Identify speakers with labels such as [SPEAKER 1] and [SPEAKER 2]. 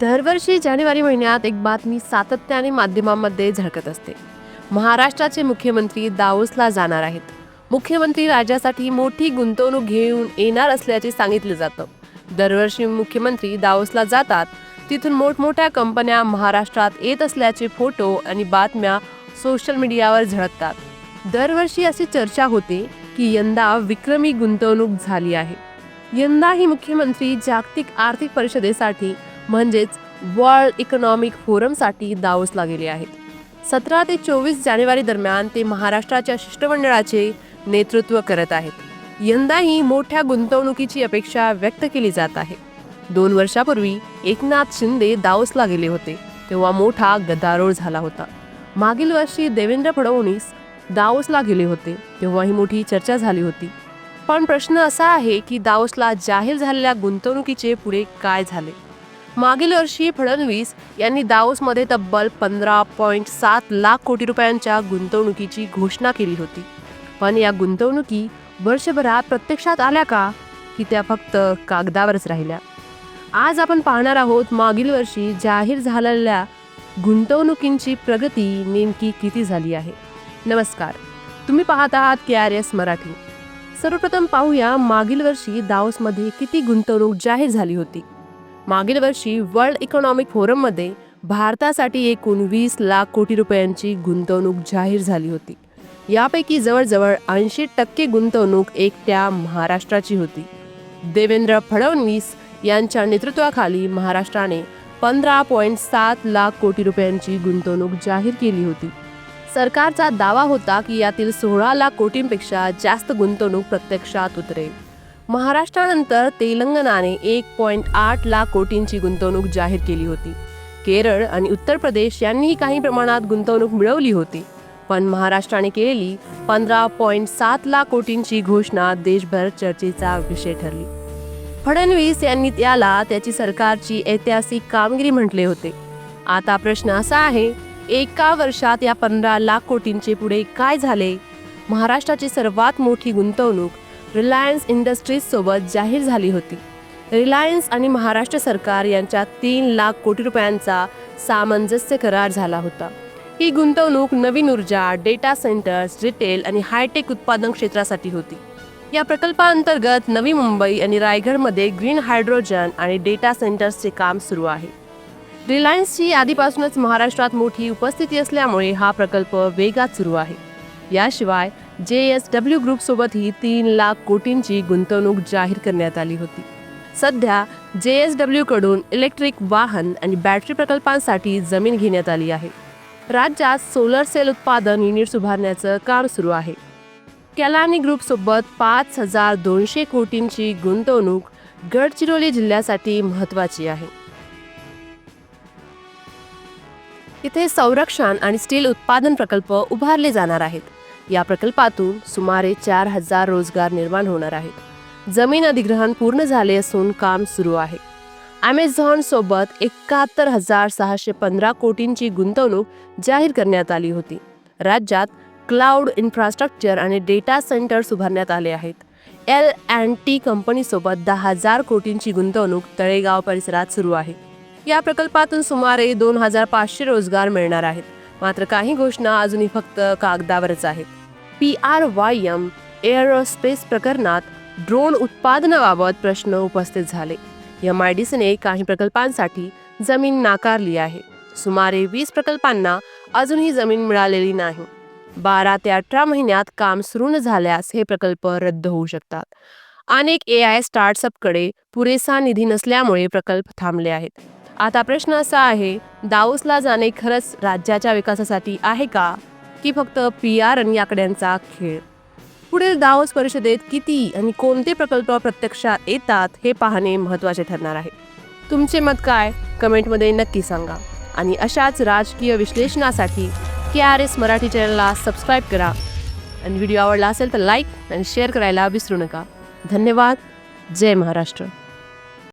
[SPEAKER 1] दरवर्षी जानेवारी महिन्यात एक बातमी सातत्याने माध्यमांमध्ये झळकत असते. महाराष्ट्राचे मुख्यमंत्री दाओसला जाणार आहेत. मुख्यमंत्री राज्यासाठी मोठी गुंतवणूक घेऊन येणार असल्याचे सांगितलं जातं. दरवर्षी मुख्यमंत्री दाओसला जातात. तिथून मोठमोठ्या कंपन्या महाराष्ट्रात येत असल्याचे फोटो आणि बातम्या सोशल मीडियावर झळकतात. दरवर्षी अशी चर्चा होते की यंदा विक्रमी गुंतवणूक झाली आहे. यंदाही मुख्यमंत्री जागतिक आर्थिक परिषदेसाठी म्हणजेच वर्ल्ड इकॉनॉमिक फोरमसाठी दावोसला गेले आहेत. सतरा ते चोवीस जानेवारी दरम्यान ते महाराष्ट्राच्या शिष्टमंडळाचे नेतृत्व करत आहेत. यंदाही मोठ्या गुंतवणुकीची अपेक्षा व्यक्त केली जात आहे. दोन वर्षापूर्वी एकनाथ शिंदे दावोसला गेले होते तेव्हा मोठा गदारोळ झाला होता. मागील वर्षी देवेंद्र फडणवीस दावोसला गेले होते तेव्हा ही मोठी चर्चा झाली होती. पण प्रश्न असा आहे की दावोसला जाहीर झालेल्या गुंतवणुकीचे पुढे काय झाले? मागील वर्षी फडणवीस यांनी दाओसमध्ये तब्बल पंधरा पॉईंट सात लाख कोटी रुपयांच्या गुंतवणुकीची घोषणा केली होती. पण या गुंतवणुकी वर्षभरात प्रत्यक्षात आल्या का? की त्या फक्त कागदावरच राहिल्या. आज आपण पाहणार आहोत मागील वर्षी जाहीर झालेल्या गुंतवणुकींची प्रगती नेमकी किती झाली आहे. नमस्कार. तुम्ही पाहत आहात के आर एस मराठी. सर्वप्रथम पाहूया मागील वर्षी दाओसमध्ये किती गुंतवणूक जाहीर झाली होती. मागील वर्षी वर्ल्ड इकॉनॉमिक फोरममध्ये भारतासाठी एकूण वीस लाख कोटी रुपयांची गुंतवणूक जाहीर झाली होती. यापैकी जवळजवळ ऐंशी टक्के गुंतवणूक एकट्या महाराष्ट्राची होती. देवेंद्र फडणवीस यांच्या नेतृत्वाखाली महाराष्ट्राने पंधरा पॉईंट सात लाख कोटी रुपयांची गुंतवणूक जाहीर केली होती. सरकारचा दावा होता की यातील सोळा लाख कोटींपेक्षा जास्त गुंतवणूक प्रत्यक्षात उतरेल. महाराष्ट्रानंतर तेलंगणाने एक पॉईंट आठ लाख कोटींची गुंतवणूक जाहीर केली होती. केरळ आणि उत्तर प्रदेश यांनीही काही प्रमाणात गुंतवणूक मिळवली होती पण महाराष्ट्राने केलेली पंधरा पॉईंट सात लाख कोटींची घोषणा देशभर चर्चेचा विषय ठरली. फडणवीस यांनी त्याला त्याची सरकारची ऐतिहासिक कामगिरी म्हटले होते. आता प्रश्न असा आहे एका वर्षात या पंधरा लाख कोटींचे पुढे काय झाले? महाराष्ट्राची सर्वात मोठी गुंतवणूक रिलायन्स इंडस्ट्रीजसोबत जाहीर झाली होती. रिलायन्स आणि महाराष्ट्र सरकार यांच्यात तीन लाख कोटी रुपयांचा सामंजस्य करार झाला होता. ही गुंतवणूक नवीन ऊर्जा डेटा सेंटर्स रिटेल आणि हायटेक उत्पादन क्षेत्रासाठी होती. या प्रकल्पाअंतर्गत नवी मुंबई आणि रायगडमध्ये ग्रीन हायड्रोजन आणि डेटा सेंटर्सचे काम सुरू आहे. रिलायन्सची आधीपासूनच महाराष्ट्रात मोठी उपस्थिती असल्यामुळे हा प्रकल्प वेगात सुरू आहे. याशिवाय जे एस डब्ल्यू ग्रुपसोबतही तीन लाख कोटींची गुंतवणूक जाहीर करण्यात आली होती. सध्या जे एस डब्ल्यूकडून इलेक्ट्रिक वाहन आणि बॅटरी प्रकल्पांसाठी जमीन घेण्यात आली आहे. राज्यात सोलर सेल उत्पादन युनिट्स उभारण्याचं काम सुरू आहे. कॅलानी ग्रुपसोबत पाच हजार दोनशे कोटींची गुंतवणूक गडचिरोली जिल्ह्यासाठी महत्त्वाची आहे. इथे संरक्षण आणि स्टील उत्पादन प्रकल्प उभारले जाणार आहेत. या प्रकल्पातून सुमारे चार हजार रोजगार निर्माण होणार आहेत जमीन अधिग्रहण पूर्ण झाले असून काम सुरू आहे. ॲमेझॉन सोबत एकाहत्तर हजार सहाशे पंधरा कोटींची गुंतवणूक जाहीर करण्यात आली होती. राज्यात क्लाउड इन्फ्रास्ट्रक्चर आणि डेटा सेंटर्स उभारण्यात आले आहेत. एल अँड टी कंपनीसोबत दहा हजार कोटींची गुंतवणूक तळेगाव परिसरात सुरू आहे. या प्रकल्पातून सुमारे दोन हजार पाचशे रोजगार मिळणार आहेत. मात्र काही घोषणा अजूनही फक्त कागदावरच आहेत. P R Y M aerospace प्रकरणात ड्रोन उत्पादनाबाबत प्रश्न उपस्थित झाले. एम आय डी सीने काही प्रकल्पांसाठी जमीन नाकारली आहे. सुमारे वीस प्रकल्पांना अजूनही जमीन मिळालेली नाही. बारा ते अठरा महिन्यात काम सुरू न झाल्यास हे प्रकल्प रद्द होऊ शकतात. अनेक ए आय स्टार्टअपकडे पुरेसा निधी नसल्यामुळे प्रकल्प थांबले आहेत. आता प्रश्न असा आहे दाओसला जाणे खरंच राज्याच्या विकासासाठी आहे का? की फक्त पी आर आणि आकड्यांचा खेळ? पुढील दाओस परिषदेत किती आणि कोणते प्रकल्प प्रत्यक्षात येतात हे पाहणे महत्त्वाचे ठरणार आहे. तुमचे मत काय? कमेंटमध्ये नक्की सांगा. आणि अशाच राजकीय विश्लेषणासाठी के आर एस मराठी चॅनलला सबस्क्राईब करा. आणि व्हिडिओ आवडला असेल तर लाईक आणि शेअर करायला विसरू नका. धन्यवाद. जय महाराष्ट्र.